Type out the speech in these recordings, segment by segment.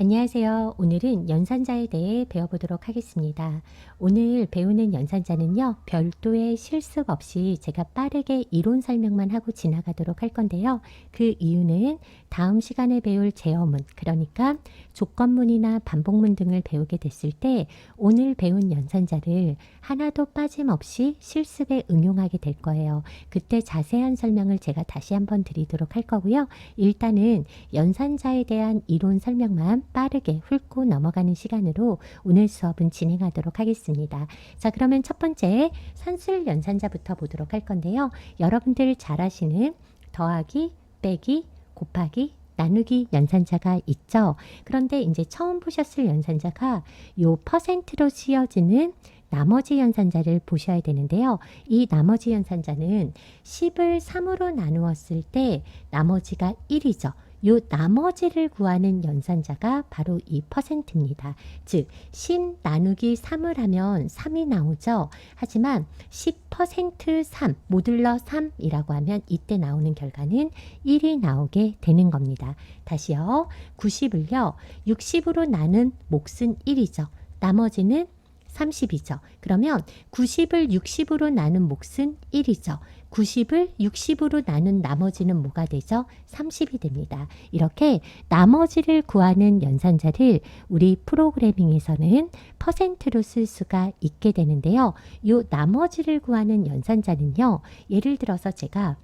안녕하세요. 오늘은 연산자에 대해 배워보도록 하겠습니다. 오늘 배우는 연산자는요, 별도의 실습 없이 제가 빠르게 이론 설명만 하고 지나가도록 할 건데요. 그 이유는 다음 시간에 배울 제어문, 그러니까 조건문이나 반복문 등을 배우게 됐을 때 오늘 배운 연산자를 하나도 빠짐없이 실습에 응용하게 될 거예요. 그때 자세한 설명을 제가 다시 한번 드리도록 할 거고요. 일단은 연산자에 대한 이론 설명만 빠르게 훑고 넘어가는 시간으로 오늘 수업은 진행하도록 하겠습니다. 자, 그러면 첫 번째 산술 연산자부터 보도록 할 건데요. 여러분들 잘 아시는 더하기, 빼기, 곱하기, 나누기 연산자가 있죠. 그런데 이제 처음 보셨을 연산자가 요 퍼센트로 씌어지는 나머지 연산자를 보셔야 되는데요. 이 나머지 연산자는 10을 3으로 나누었을 때 나머지가 1이죠. 요 나머지를 구하는 연산자가 바로 이 퍼센트입니다. 즉, 10 나누기 3을 하면 3이 나오죠. 하지만 10% 3, 모듈러 3이라고 하면 이때 나오는 결과는 1이 나오게 되는 겁니다. 다시요. 90을요. 60으로 나눈 몫은 1이죠. 나머지는 30이죠. 그러면 90을 60으로 나눈 몫은 1이죠. 90을 60으로 나눈 나머지는 뭐가 되죠? 30이 됩니다. 이렇게 나머지를 구하는 연산자를 우리 프로그래밍에서는 퍼센트로 쓸 수가 있게 되는데요. 이 나머지를 구하는 연산자는요. 예를 들어서 제가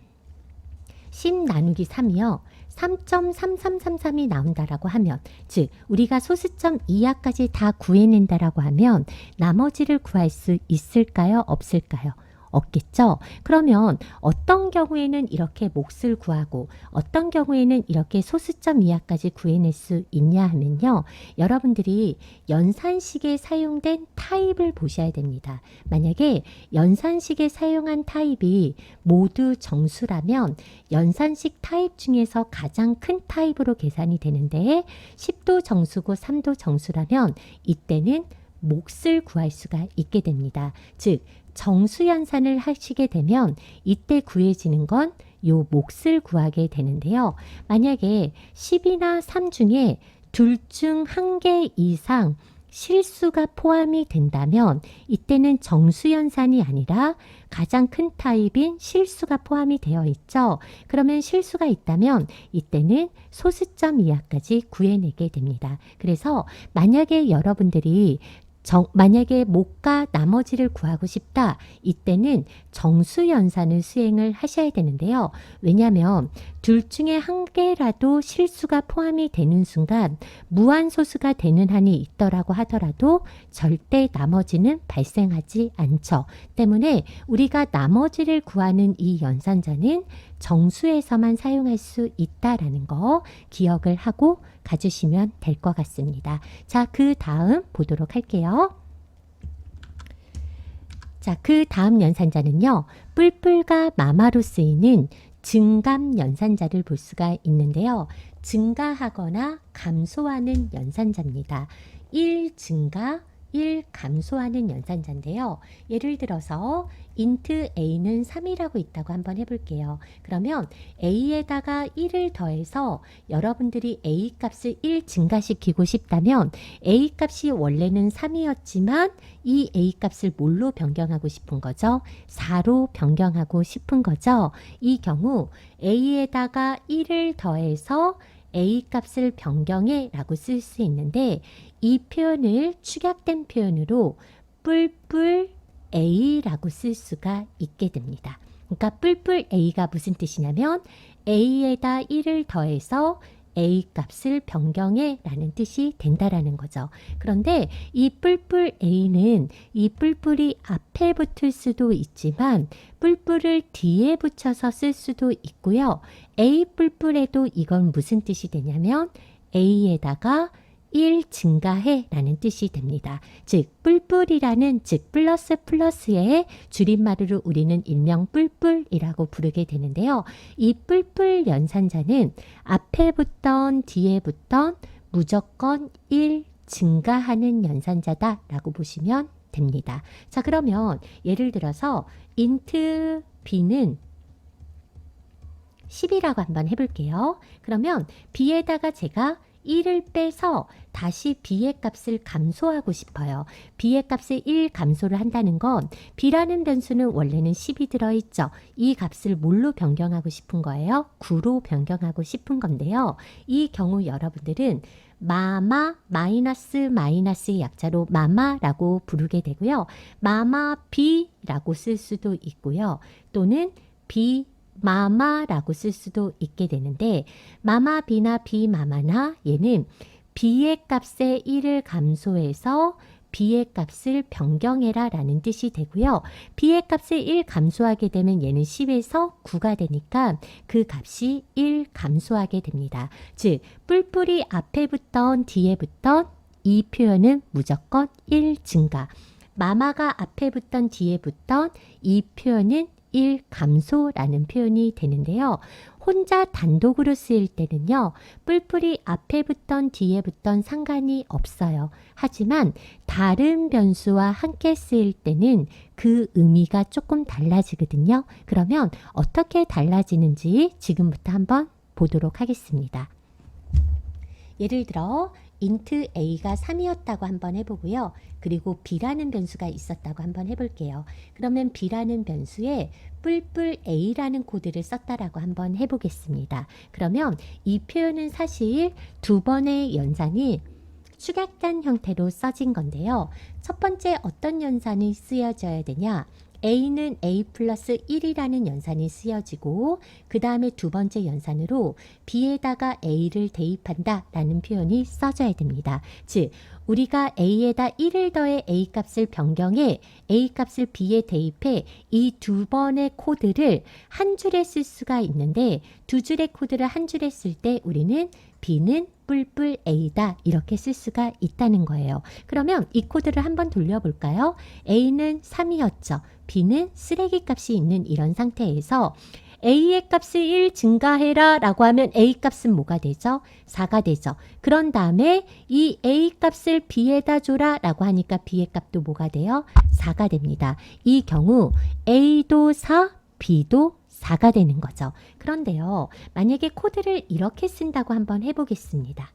10 나누기 3이요. 3.3333이 나온다라고 하면 즉 우리가 소수점 이하까지 다 구해낸다라고 하면 나머지를 구할 수 있을까요? 없을까요? 없겠죠. 그러면 어떤 경우에는 이렇게 몫을 구하고 어떤 경우에는 이렇게 소수점 이하까지 구해낼 수 있냐 하면요. 여러분들이 연산식에 사용된 타입을 보셔야 됩니다. 만약에 연산식에 사용한 타입이 모두 정수라면 연산식 타입 중에서 가장 큰 타입으로 계산이 되는데 10도 정수고 3도 정수라면 이때는 몫을 구할 수가 있게 됩니다. 즉 정수연산을 하시게 되면 이때 구해지는 건 요 몫을 구하게 되는데요. 만약에 10이나 3 중에 둘 중 한 개 이상 실수가 포함이 된다면 이때는 정수연산이 아니라 가장 큰 타입인 실수가 포함이 되어 있죠. 그러면 실수가 있다면 이때는 소수점 이하까지 구해내게 됩니다. 그래서 만약에 여러분들이 정, 만약에 못과 나머지를 구하고 싶다. 이때는 정수연산을 수행을 하셔야 되는데요. 왜냐하면 둘 중에 한 개라도 실수가 포함이 되는 순간 무한소수가 되는 한이 있더라고 하더라도 절대 나머지는 발생하지 않죠. 때문에 우리가 나머지를 구하는 이 연산자는 정수에서만 사용할 수 있다라는 거 기억을 하고 가주시면 될 것 같습니다. 자, 그 다음 보도록 할게요. 자, 그 다음 연산자는요. 뿔뿔과 마마로 쓰이는 증감 연산자를 볼 수가 있는데요. 증가하거나 감소하는 연산자입니다. 1 증가, 1 감소하는 연산자인데요. 예를 들어서 int a는 3이라고 있다고 한번 해볼게요. 그러면 a에다가 1을 더해서 여러분들이 a 값을 1 증가시키고 싶다면 a 값이 원래는 3이었지만 이 a 값을 뭘로 변경하고 싶은 거죠? 4로 변경하고 싶은 거죠. 이 경우 a에다가 1을 더해서 a 값을 변경해 라고 쓸 수 있는데 이 표현을 축약된 표현으로 뿔뿔 a라고 쓸 수가 있게 됩니다. 그러니까 뿔뿔 a가 무슨 뜻이냐면 a에다 1을 더해서 a 값을 변경해 라는 뜻이 된다라는 거죠. 그런데 이 뿔뿔 a는 이 뿔뿔이 앞에 붙을 수도 있지만 뿔뿔을 뒤에 붙여서 쓸 수도 있고요. A 뿔뿔에도 이건 무슨 뜻이 되냐면 a에다가 1 증가해 라는 뜻이 됩니다. 즉 뿔뿔이라는 즉 플러스 플러스의 줄임말으로 우리는 일명 뿔뿔이라고 부르게 되는데요. 이 뿔뿔 연산자는 앞에 붙던 뒤에 붙던 무조건 1 증가하는 연산자다 라고 보시면 됩니다. 자 그러면 예를 들어서 int b는 10이라고 한번 해볼게요. 그러면 b에다가 제가 1을 빼서 다시 b의 값을 감소하고 싶어요. b의 값을 1 감소를 한다는 건 b라는 변수는 원래는 10이 들어있죠. 이 값을 뭘로 변경하고 싶은 거예요? 9로 변경하고 싶은 건데요. 이 경우 여러분들은 마마 마이너스 마이너스의 약자로 마마라고 부르게 되고요. 마마 비라고 쓸 수도 있고요. 또는 비 마마라고 쓸 수도 있게 되는데 마마 비나 비 마마나 얘는 b의 값에 1을 감소해서 b의 값을 변경해라 라는 뜻이 되고요. b의 값을 1 감소하게 되면 얘는 10에서 9가 되니까 그 값이 1 감소하게 됩니다. 즉 뿔뿔이 앞에 붙던 뒤에 붙던 이 표현은 무조건 1 증가. 마마가 앞에 붙던 뒤에 붙던 이 표현은 1 감소라는 표현이 되는데요. 혼자 단독으로 쓰일 때는요, 뿔뿔이 앞에 붙던 뒤에 붙던 상관이 없어요. 하지만 다른 변수와 함께 쓰일 때는 그 의미가 조금 달라지거든요. 그러면 어떻게 달라지는지 지금부터 한번 보도록 하겠습니다. 예를 들어 int a가 3이었다고 한번 해보고요. 그리고 b라는 변수가 있었다고 한번 해볼게요. 그러면 b라는 변수에 뿔뿔 a라는 코드를 썼다라고 한번 해보겠습니다. 그러면 이 표현은 사실 두 번의 연산이 축약단 형태로 써진 건데요. 첫 번째 어떤 연산이 쓰여져야 되냐? A는 a 플러스 1이라는 연산이 쓰여지고 그 다음에 두 번째 연산으로 b에다가 a를 대입한다 라는 표현이 써져야 됩니다. 즉 우리가 a에다 1을 더해 a 값을 변경해 a 값을 b에 대입해 이 두 번의 코드를 한 줄에 쓸 수가 있는데 두 줄의 코드를 한 줄에 쓸 때 우리는 b는 뿔뿔 a다 이렇게 쓸 수가 있다는 거예요. 그러면 이 코드를 한번 돌려볼까요? a는 3이었죠. b는 쓰레기 값이 있는 이런 상태에서 a의 값을 1 증가해라 라고 하면 a 값은 뭐가 되죠? 4가 되죠. 그런 다음에 이 a 값을 b에다 줘라 라고 하니까 b의 값도 뭐가 돼요? 4가 됩니다. 이 경우 a도 4, b도 4가 되는 거죠. 그런데요, 만약에 코드를 이렇게 쓴다고 한번 해보겠습니다.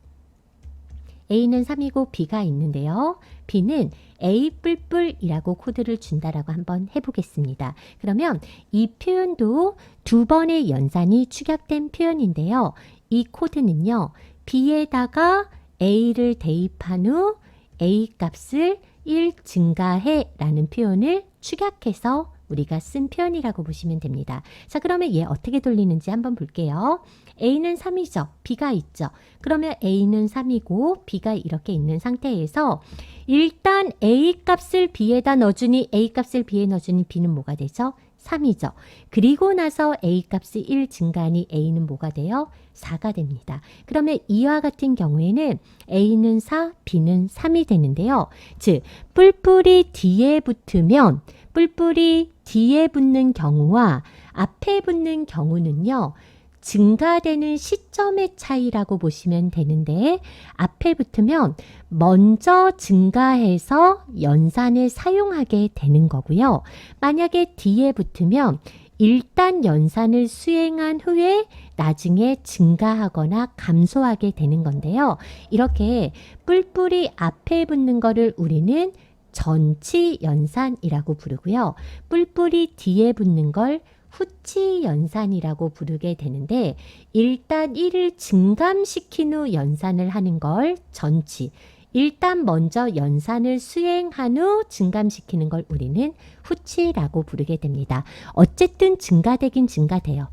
A는 3이고 B가 있는데요. B는 A 뿔뿔이라고 코드를 준다라고 한번 해보겠습니다. 그러면 이 표현도 두 번의 연산이 축약된 표현인데요. 이 코드는요. B에다가 A를 대입한 후 A 값을 1 증가해 라는 표현을 축약해서 우리가 쓴 표현이라고 보시면 됩니다. 자, 그러면 얘 어떻게 돌리는지 한번 볼게요. A는 3이죠. B가 있죠. 그러면 A는 3이고 B가 이렇게 있는 상태에서 일단 A 값을 B에다 넣어주니 A 값을 B에 넣어주니 B는 뭐가 되죠? 3이죠. 그리고 나서 A 값이 1 증가하니 A는 뭐가 돼요? 4가 됩니다. 그러면 이와 같은 경우에는 A는 4, B는 3이 되는데요. 즉, 뿔뿔이 뒤에 붙으면 뿔뿔이 뒤에 붙는 경우와 앞에 붙는 경우는요. 증가되는 시점의 차이라고 보시면 되는데 앞에 붙으면 먼저 증가해서 연산을 사용하게 되는 거고요. 만약에 뒤에 붙으면 일단 연산을 수행한 후에 나중에 증가하거나 감소하게 되는 건데요. 이렇게 뿔뿔이 앞에 붙는 거를 우리는 전치 연산이라고 부르고요. 뿔뿔이 뒤에 붙는 걸 후치 연산이라고 부르게 되는데 일단 1을 증감시킨 후 연산을 하는 걸 전치 일단 먼저 연산을 수행한 후 증감시키는 걸 우리는 후치라고 부르게 됩니다. 어쨌든 증가되긴 증가돼요.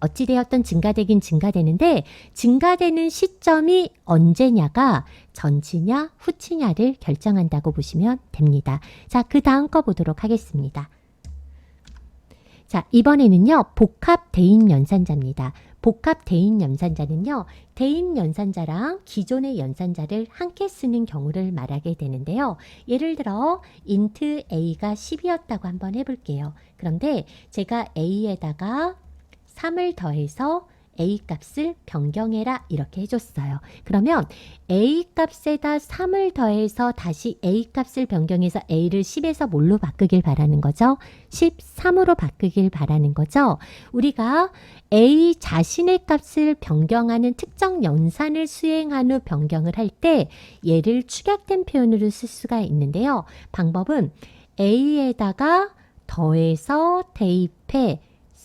어찌되었던 증가되긴 증가되는데 증가되는 시점이 언제냐가 전치냐 후치냐를 결정한다고 보시면 됩니다. 자, 그 다음 거 보도록 하겠습니다. 자, 이번에는요, 복합 대인 연산자입니다. 복합 대인 연산자는요, 대인 연산자랑 기존의 연산자를 함께 쓰는 경우를 말하게 되는데요. 예를 들어, int a가 10이었다고 한번 해볼게요. 그런데 제가 a에다가 3을 더해서 A 값을 변경해라 이렇게 해줬어요. 그러면 A 값에다 3을 더해서 다시 A 값을 변경해서 A를 10에서 뭘로 바꾸길 바라는 거죠? 13으로 바꾸길 바라는 거죠. 우리가 A 자신의 값을 변경하는 특정 연산을 수행한 후 변경을 할 때 얘를 축약된 표현으로 쓸 수가 있는데요. 방법은 A에다가 더해서 대입해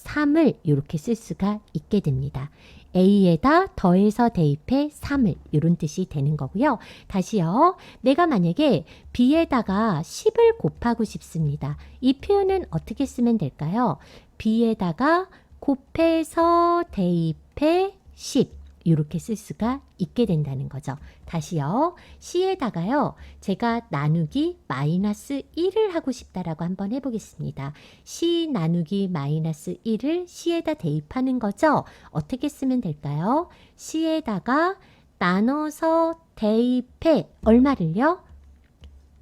3을 이렇게 쓸 수가 있게 됩니다. A에다 더해서 대입해 3을 이런 뜻이 되는 거고요. 다시요. 내가 만약에 B에다가 10을 곱하고 싶습니다. 이 표현은 어떻게 쓰면 될까요? B에다가 곱해서 대입해 10 이렇게 쓸 수가 있게 된다는 거죠. 다시요. C에다가요. 제가 나누기 마이너스 1을 하고 싶다라고 한번 해보겠습니다. C 나누기 마이너스 1을 C에다 대입하는 거죠. 어떻게 쓰면 될까요? C에다가 나눠서 대입해 얼마를요?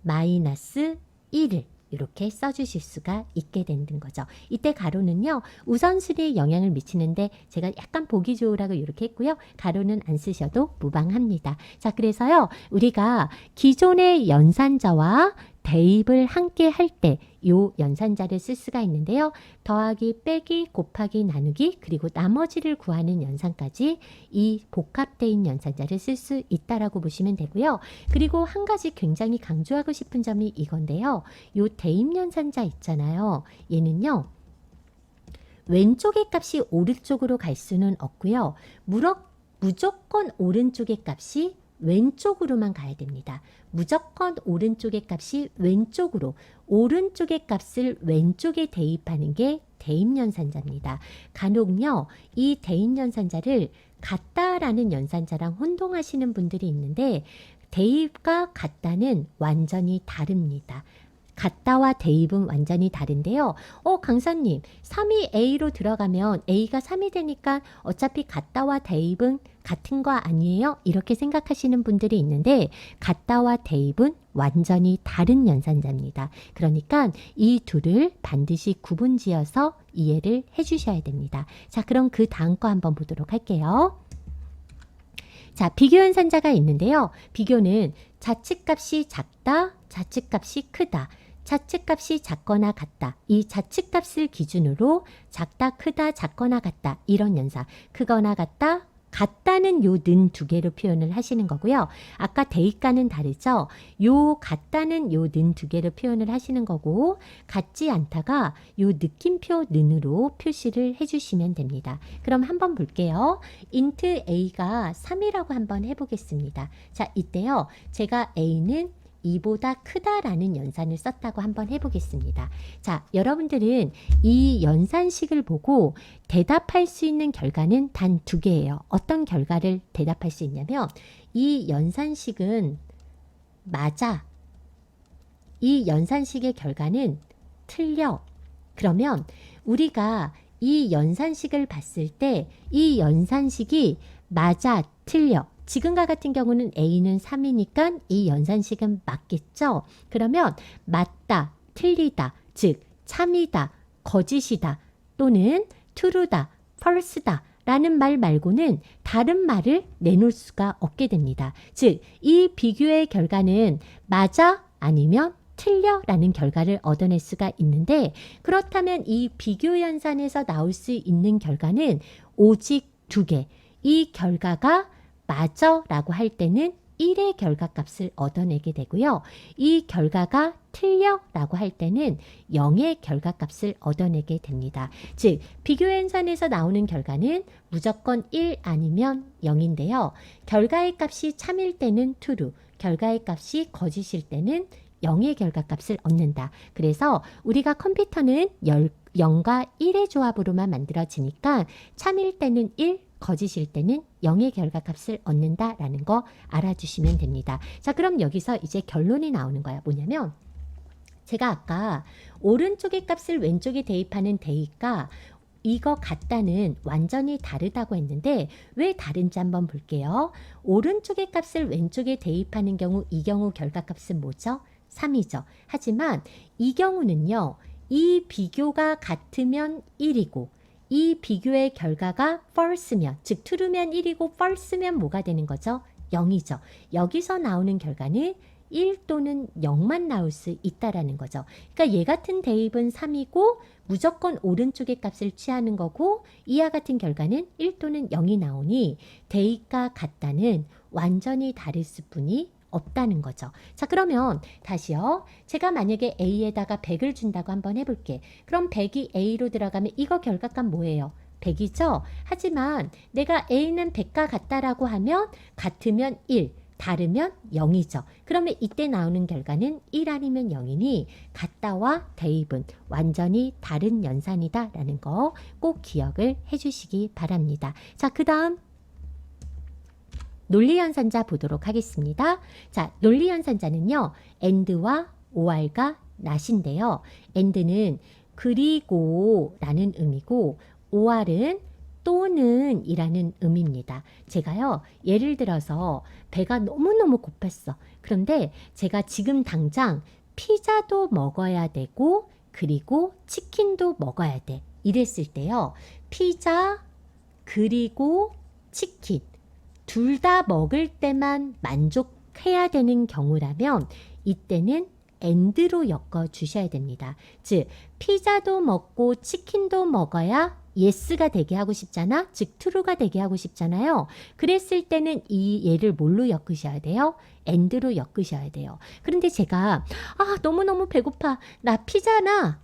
마이너스 1을 이렇게 써주실 수가 있게 되는 거죠. 이때 가로는요, 우선순위에 영향을 미치는데 제가 약간 보기 좋으라고 이렇게 했고요. 가로는 안 쓰셔도 무방합니다. 자, 그래서요, 우리가 기존의 연산자와 대입을 함께 할 때 요 연산자를 쓸 수가 있는데요. 더하기, 빼기, 곱하기, 나누기, 그리고 나머지를 구하는 연산까지 이 복합대인 연산자를 쓸 수 있다라고 보시면 되고요. 그리고 한 가지 굉장히 강조하고 싶은 점이 이건데요. 요 대입 연산자 있잖아요. 얘는요. 왼쪽의 값이 오른쪽으로 갈 수는 없고요. 무럭, 무조건 오른쪽의 값이 왼쪽으로만 가야 됩니다. 무조건 오른쪽의 값이 왼쪽으로 오른쪽의 값을 왼쪽에 대입하는 게 대입연산자입니다. 간혹요 이 대입연산자를 같다라는 연산자랑 혼동하시는 분들이 있는데 대입과 같다는 완전히 다릅니다. 같다와 대입은 완전히 다른데요. 어, 강사님, 3이 A로 들어가면 A가 3이 되니까 어차피 같다와 대입은 같은 거 아니에요? 이렇게 생각하시는 분들이 있는데, 같다와 대입은 완전히 다른 연산자입니다. 그러니까 이 둘을 반드시 구분 지어서 이해를 해 주셔야 됩니다. 자, 그럼 그 다음 거 한번 보도록 할게요. 자, 비교 연산자가 있는데요. 비교는 자칫값이 작다, 자칫값이 크다. 자칫값이 작거나 같다. 이 자칫값을 기준으로 작다, 크다, 작거나 같다. 이런 연산. 크거나 같다, 같다는 요 는 두 개로 표현을 하시는 거고요. 아까 대입과는 다르죠. 요 같다는 요 는 두 개로 표현을 하시는 거고 같지 않다가 요 느낌표 는으로 표시를 해주시면 됩니다. 그럼 한번 볼게요. int a가 3이라고 한번 해보겠습니다. 자 이때요. 제가 a는 2보다 크다라는 연산을 썼다고 한번 해보겠습니다. 자, 여러분들은 이 연산식을 보고 대답할 수 있는 결과는 단 두 개예요. 어떤 결과를 대답할 수 있냐면 이 연산식은 맞아. 이 연산식의 결과는 틀려. 그러면 우리가 이 연산식을 봤을 때 이 연산식이 맞아, 틀려. 지금과 같은 경우는 A는 3이니까 이 연산식은 맞겠죠? 그러면 맞다, 틀리다, 즉 참이다, 거짓이다 또는 true다, false다 라는 말 말고는 다른 말을 내놓을 수가 없게 됩니다. 즉, 이 비교의 결과는 맞아 아니면 틀려 라는 결과를 얻어낼 수가 있는데 그렇다면 이 비교 연산에서 나올 수 있는 결과는 오직 두 개. 이 결과가 맞아 라고 할 때는 1의 결과값을 얻어내게 되고요. 이 결과가 틀려 라고 할 때는 0의 결과값을 얻어내게 됩니다. 즉, 비교 연산에서 나오는 결과는 무조건 1 아니면 0인데요. 결과의 값이 참일 때는 true, 결과의 값이 거짓일 때는 0의 결과값을 얻는다. 그래서 우리가 컴퓨터는 0과 1의 조합으로만 만들어지니까 참일 때는 1, 거짓일 때는 0의 결과값을 얻는다라는 거 알아주시면 됩니다. 자, 그럼 여기서 이제 결론이 나오는 거야. 뭐냐면 제가 아까 오른쪽의 값을 왼쪽에 대입하는 대입과 이거 같다는 완전히 다르다고 했는데 왜 다른지 한번 볼게요. 오른쪽의 값을 왼쪽에 대입하는 경우 이 경우 결과값은 뭐죠? 3이죠. 하지만 이 경우는요. 이 비교가 같으면 1이고 이 비교의 결과가 false면, 즉 true면 1이고 false면 뭐가 되는 거죠? 0이죠. 여기서 나오는 결과는 1 또는 0만 나올 수 있다라는 거죠. 그러니까 얘 같은 대입은 3이고 무조건 오른쪽의 값을 취하는 거고 이와 같은 결과는 1 또는 0이 나오니 대입과 같다는 완전히 다를 수뿐이 없다는 거죠. 자, 그러면 다시요. 제가 만약에 A에다가 100을 준다고 한번 해볼게. 그럼 100이 A로 들어가면 이거 결과값 뭐예요? 100이죠? 하지만 내가 A는 100과 같다라고 하면 같으면 1, 다르면 0이죠. 그러면 이때 나오는 결과는 1 아니면 0이니 같다와 대입은 완전히 다른 연산이다라는 거 꼭 기억을 해주시기 바랍니다. 자, 그 다음 논리연산자 보도록 하겠습니다. 자, 논리연산자는요, and와 or가 not인데요. and는 그리고 라는 의미고 or은 또는 이라는 의미입니다. 제가요, 예를 들어서 배가 너무너무 고팠어. 그런데 제가 지금 당장 피자도 먹어야 되고, 그리고 치킨도 먹어야 돼. 이랬을 때요, 피자, 그리고 치킨. 둘 다 먹을 때만 만족해야 되는 경우라면 이때는 and로 엮어 주셔야 됩니다. 즉, 피자도 먹고 치킨도 먹어야 yes가 되게 하고 싶잖아. 즉, true가 되게 하고 싶잖아요. 그랬을 때는 이 얘를 뭘로 엮으셔야 돼요? and로 엮으셔야 돼요. 그런데 제가 아, 너무너무 배고파. 나 피자나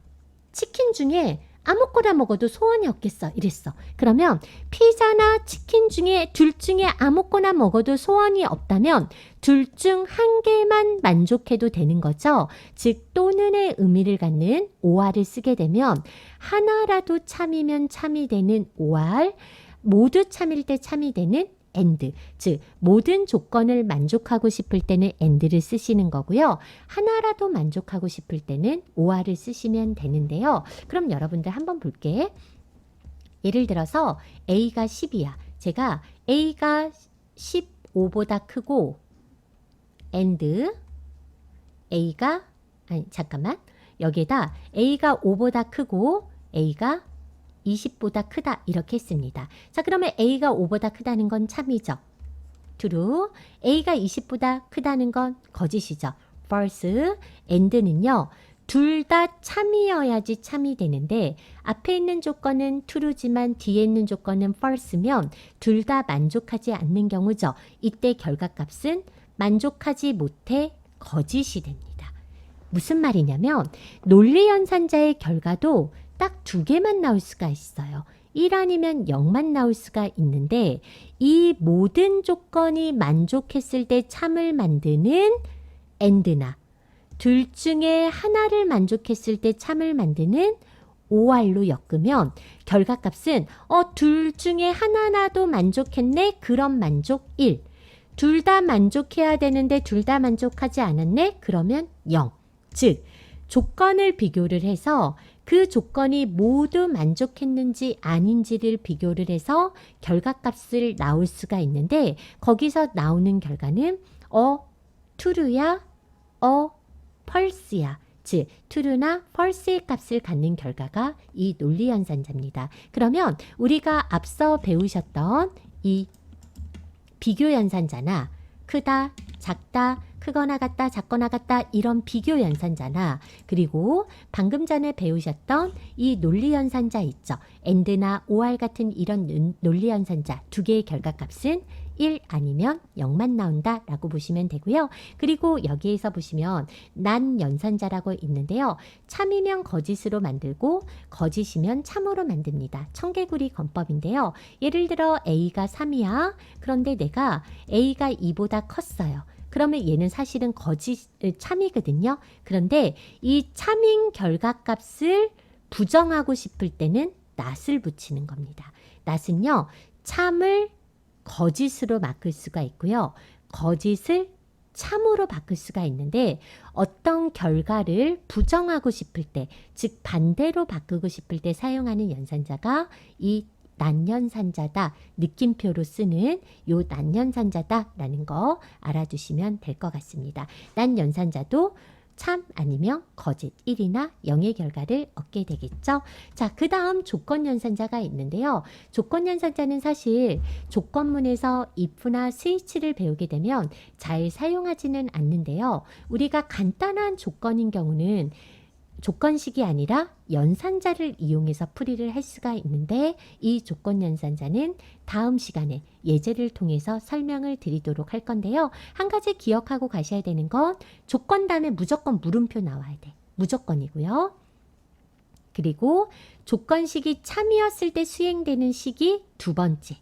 치킨 중에 아무거나 먹어도 소원이 없겠어. 이랬어. 그러면 피자나 치킨 중에 둘 중에 아무거나 먹어도 소원이 없다면 둘 중 한 개만 만족해도 되는 거죠. 즉 또는의 의미를 갖는 OR을 쓰게 되면 하나라도 참이면 참이 되는 OR, 모두 참일 때 참이 되는 and, 즉 모든 조건을 만족하고 싶을 때는 and를 쓰시는 거고요. 하나라도 만족하고 싶을 때는 or를 쓰시면 되는데요. 그럼 여러분들 한번 볼게. 예를 들어서 a가 10이야. 제가 a가 15보다 크고 and a가 아니 잠깐만 여기에다 a가 5보다 크고 a가 20보다 크다 이렇게 했습니다. 자 그러면 A가 5보다 크다는 건 참이죠. true. A가 20보다 크다는 건 거짓이죠. false. and는요. 둘 다 참이어야지 참이 되는데 앞에 있는 조건은 true지만 뒤에 있는 조건은 false면 둘 다 만족하지 않는 경우죠. 이때 결과값은 만족하지 못해 거짓이 됩니다. 무슨 말이냐면 논리연산자의 결과도 딱 두 개만 나올 수가 있어요. 1 아니면 0만 나올 수가 있는데 이 모든 조건이 만족했을 때 참을 만드는 and나 둘 중에 하나를 만족했을 때 참을 만드는 OR로 엮으면 결과값은 어, 둘 중에 하나라도 만족했네. 그럼 만족 1. 둘 다 만족해야 되는데 둘 다 만족하지 않았네. 그러면 0. 즉 조건을 비교를 해서 그 조건이 모두 만족했는지 아닌지를 비교를 해서 결과값을 나올 수가 있는데 거기서 나오는 결과는 어 true야 어 false야 즉 true나 false의 값을 갖는 결과가 이 논리 연산자입니다. 그러면 우리가 앞서 배우셨던 이 비교 연산자나 크다 작다 크거나 같다, 작거나 같다 이런 비교 연산자나 그리고 방금 전에 배우셨던 이 논리 연산자 있죠. and나 or 같은 이런 논리 연산자 두 개의 결과값은 1 아니면 0만 나온다 라고 보시면 되고요. 그리고 여기에서 보시면 난 연산자라고 있는데요. 참이면 거짓으로 만들고 거짓이면 참으로 만듭니다. 청개구리 건법인데요. 예를 들어 A가 3이야. 그런데 내가 A가 2보다 컸어요. 그러면 얘는 사실은 거짓 참이거든요. 그런데 이 참인 결과값을 부정하고 싶을 때는 낫을 붙이는 겁니다. 낫은요. 참을 거짓으로 바꿀 수가 있고요. 거짓을 참으로 바꿀 수가 있는데 어떤 결과를 부정하고 싶을 때, 즉 반대로 바꾸고 싶을 때 사용하는 연산자가 이 난연산자다 느낌표로 쓰는 요 난연산자다라는 거 알아두시면 될 것 같습니다. 난연산자도 참 아니면 거짓 1이나 0의 결과를 얻게 되겠죠. 자, 그 다음 조건 연산자가 있는데요. 조건 연산자는 사실 조건문에서 if나 스위치를 배우게 되면 잘 사용하지는 않는데요. 우리가 간단한 조건인 경우는 조건식이 아니라 연산자를 이용해서 풀이를 할 수가 있는데 이 조건 연산자는 다음 시간에 예제를 통해서 설명을 드리도록 할 건데요. 한 가지 기억하고 가셔야 되는 건 조건 다음에 무조건 물음표 나와야 돼. 무조건이고요. 그리고 조건식이 참이었을 때 수행되는 식이 두 번째.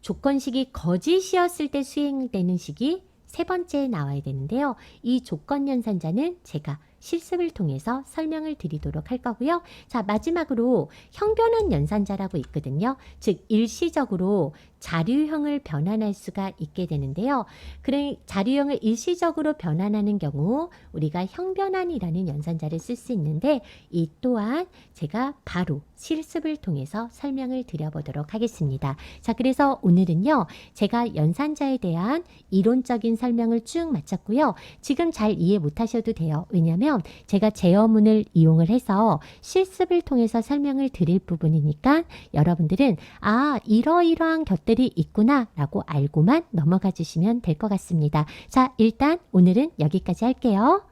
조건식이 거짓이었을 때 수행되는 식이 세 번째에 나와야 되는데요. 이 조건 연산자는 제가 실습을 통해서 설명을 드리도록 할 거고요. 자, 마지막으로 형변환 연산자라고 있거든요. 즉 일시적으로 자료형을 변환할 수가 있게 되는데요. 그래 자료형을 일시적으로 변환하는 경우 우리가 형변환이라는 연산자를 쓸 수 있는데 이 또한 제가 바로 실습을 통해서 설명을 드려보도록 하겠습니다. 자, 그래서 오늘은요. 제가 연산자에 대한 이론적인 설명을 쭉 마쳤고요. 지금 잘 이해 못하셔도 돼요. 왜냐하면 제가 제어문을 이용을 해서 실습을 통해서 설명을 드릴 부분이니까 여러분들은 아 이러이러한 것들이 있구나 라고 알고만 넘어가 주시면 될 것 같습니다. 자 일단 오늘은 여기까지 할게요.